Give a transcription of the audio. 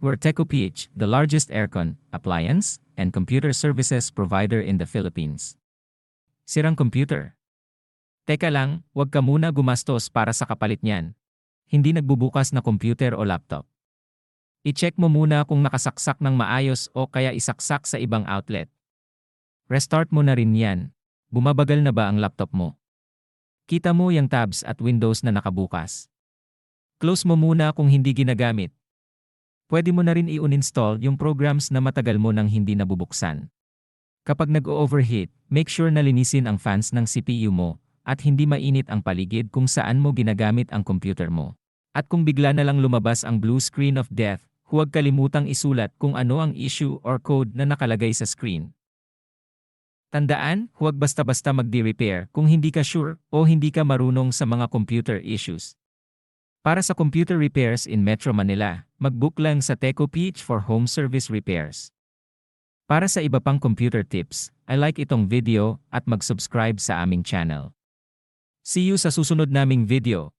We're TecoPH, the largest aircon, appliance, and computer services provider in the Philippines. Sirang computer. Teka lang, wag ka muna gumastos para sa kapalit niyan. Hindi nagbubukas na computer o laptop. I-check mo muna kung nakasaksak ng maayos o kaya isaksak sa ibang outlet. Restart mo na rin yan. Bumabagal na ba ang laptop mo? Kita mo yung tabs at windows na nakabukas. Close mo muna kung hindi ginagamit. Pwede mo na rin i-uninstall yung programs na matagal mo nang hindi nabubuksan. Kapag nag-overheat, make sure na linisin ang fans ng CPU mo at hindi mainit ang paligid kung saan mo ginagamit ang computer mo. At kung bigla na lang lumabas ang blue screen of death, huwag kalimutang isulat kung ano ang issue or code na nakalagay sa screen. Tandaan, huwag basta-basta magdi-repair kung hindi ka sure o hindi ka marunong sa mga computer issues. Para sa computer repairs in Metro Manila, mag-book lang sa Teco PH for home service repairs. Para sa iba pang computer tips, I like itong video at mag-subscribe sa aming channel. See you sa susunod naming video.